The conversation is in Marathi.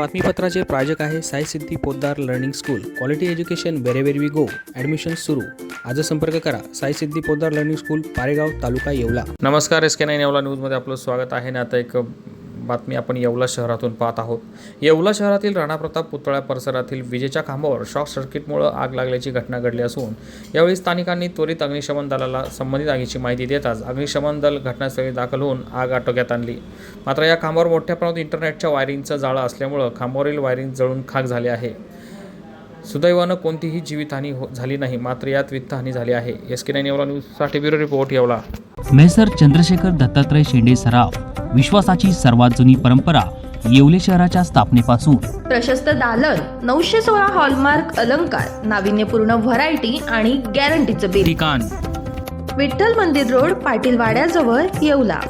बातमीपत्राचे प्रायोजक आहे Sai Siddhi Poddar learning school. Quality education wherever we go admission सुरू. आज संपर्क करा. Sai Siddhi Poddar learning school Paregaon taluka Yeola. नमस्कार एस के नाईन येवला न्यूजमध्ये आपलं स्वागत आहे. ना आता एक बातमी आपण येवला शहरातून पाहत आहोत. येवला शहरातील राणाप्रताप पुतळ्या परिसरातील विजेच्या खांबावर शॉर्ट सर्किटमुळं आग लागल्याची घटना घडली असून यावेळी स्थानिकांनी त्वरित अग्निशमन दलाला संबंधित आगीची माहिती देताच अग्निशमन दल घटनास्थळी दाखल होऊन आग आटोक्यात आणली. मात्र या खांबावर मोठ्या प्रमाणात इंटरनेटच्या वायरिंगचं जाळं असल्यामुळं खांबावरील वायरिंग जळून खाक झाले आहे. सुदैवानं कोणतीही जीवितहानी हो झाली नाही मात्र यात वित्तहानी झाली आहे. एस के नाईन येवला न्यूजसाठी bureau report Yeola. Messrs Chandrashekhar Dattatray Shende Saraf विश्वासाची सर्वात जुनी परंपरा येवले शहराच्या स्थापनेपासून. प्रशस्त दालन नऊशे सोळा हॉलमार्क अलंकार नाविन्यपूर्ण व्हरायटी आणि गॅरंटीचं बिल. ठिकाण. विठ्ठल मंदिर रोड पाटील वाड्याजवळ येवला.